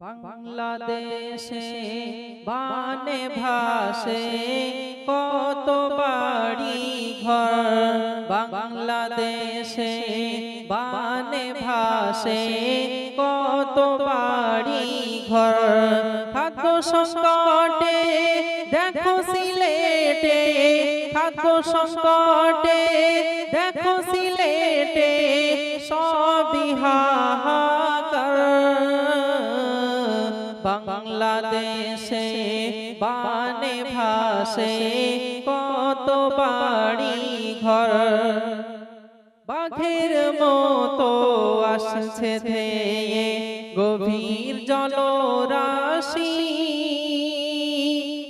বাংলাদেশে বানে ভাসে কত বাড়ি ঘর। বাংলাদেশে বানে ভাসে কত বাড়ি ঘর। খাদ্য সংকটে দেখো সিলেটে খাদ্য সংকটে দেখো সিলেটে হাহাকার। বাংলাদেশে বানে ভাসে কত বাড়ি ঘর। বাঘের মতো আসছে ধেয়ে গভীর জলরাশি।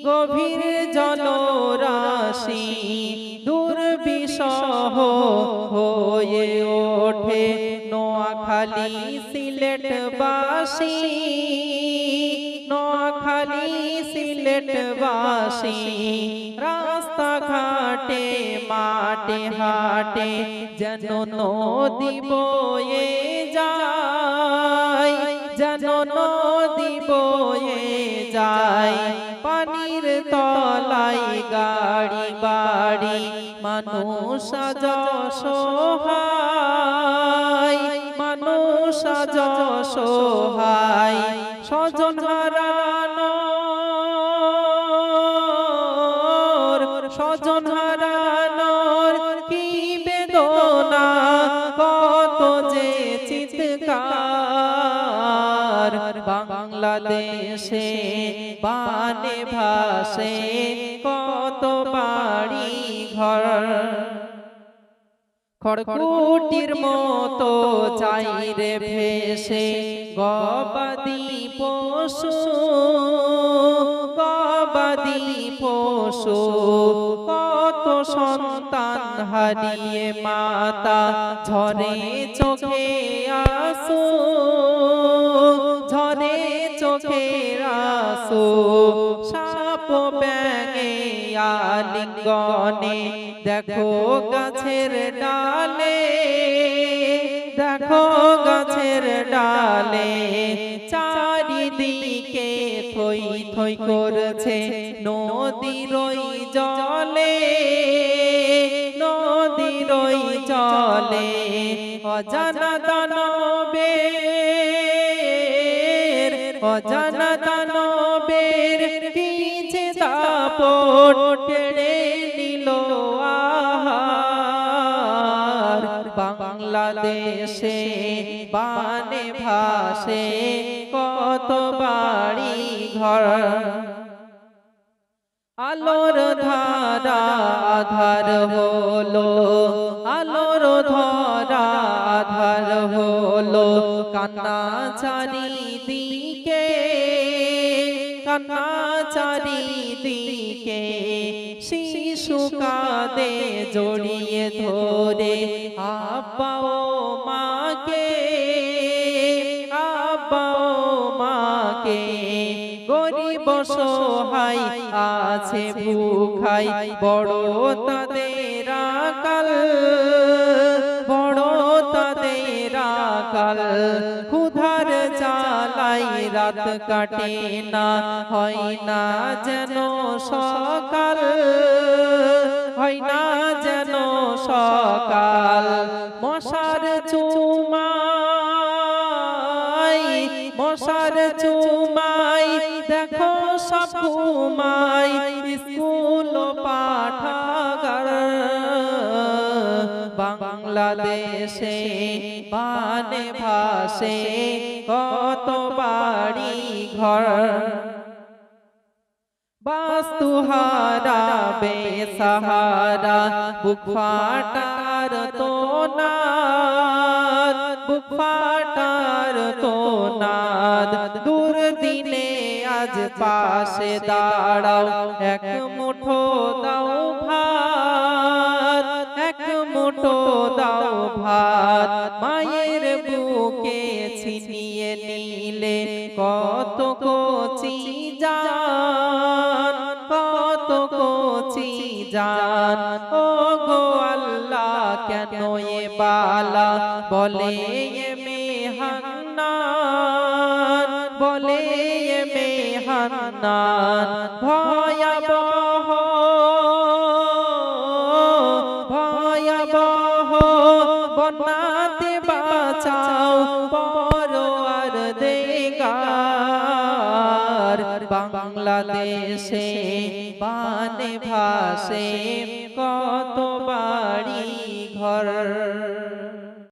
গভীর জলরাশি দুর্বিষহ হয়ে নোয়াখালী সিলেটবাসী নোয়াখালী সিলেটবাসী রাস্তাঘাটে, মাঠে, হাটে যেন নদী বয়ে যায়, যেন নদী বয়ে যায়। পানির তলাই গাড়ি বাড়ি, মানুষ সহায় মানুষ আজ সহায় স্বজন হারানো। স্বজন হারানোর কি বেদনা, কত যে চিৎকার। বাংলাদেশে বানে ভাসে কত বাড়ি ঘর। খড়কুটির মতো চাইরে ভেসে গবাদি পশু। গবাদি পশু। কত সন্তান হারিয়ে মাতা ঝরে চোখে আসু। ঝরে চোখে আসু। আলিঙ্গনে দেখো গাছের ডালে, দেখো গাছের ডালে চারিদিকে থই থই করছে নদীর ওই জলে, নদীর জলে অজানা দানবের অজানা দানবের কি দাপট নিল বাংলাদেশে বানে ভাসে কত বাড়ি ঘর। আলোর ধারা আধার হলো, আলোর ধরা আধার হলো, কান্না চারিদিকে কান্না চারিদিকে শিশু কাঁদে জড়িয়ে ধরে, আব্বা ও মাকে, আব্বা ও মাকে, গরিব সহায় আছে ভুখাই বড় তাদের আকাল, বড় তাদের ক্ষুধার চালাই রাত কাটে না, হয় না যেন সকাল, হয় না যেন সকাল। মশার চুমাই মশার চুমাই, দেখো সব ঘুমাই, স্কুল পাঠাগার। বাংলাদেশে বানে কত বাড়ি ঘর বাস্তুহারা বেসাহারা, বুক ফাটার তো নাদ বুক তো নাদ দূর দিনে আজ পাশে দাঁড়াও, এক মুঠো দাও ভাত, এক মুঠো দাও ভাত। মায়ের কত কচি জান, কত কচি জান। ও গো আল্লাহ, কেন এ বালা? বলে মেহান্নান বলে মেহান্নান। ভয়াবহ ভয়াবহ, বন্যাতে বাঁচাও বাংলাদেশে বানে ভাসে কত বাড়ি ঘর।